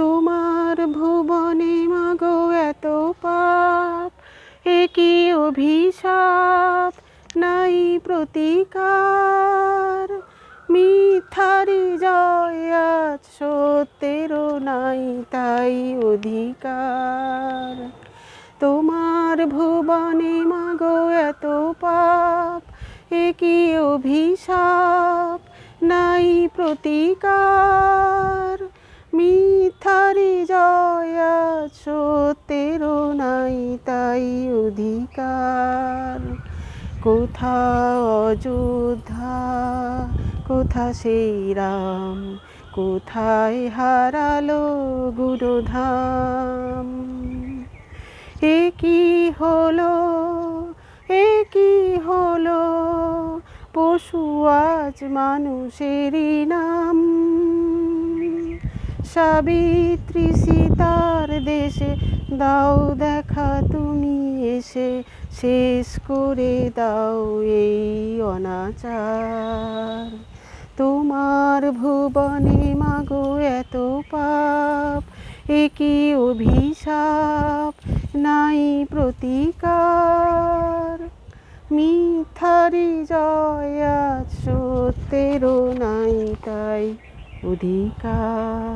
তোমার ভুবনে মাগো এত পাপ এ কি অভিশাপ, নাই প্রতিকার। মিথ্যারি জয় আজ সত্যেরও নাই, তাই অধিকার। তোমার ভুবনে মাগো এত পাপ, একই অভিশাপ, নাই প্রতিকার। নাই তাই অধিকার। কোথা অযোধ্যা কোথা সেই রাম কোথায় হারালো গুরুধাম এ কি হলো, এ কি হলো, পশু আজ মানুষেরই নাম। সাবিত্রী সীতার দাও দেখা তুমি এসে, শেষ করে দাও এই অনাচার। তোমার ভুবনে মাগো এত পাপ এ কি অভিশাপ, নাই প্রতিকার। মিথ্যারি জয় সত্যেরও নাই তাই অধিকার।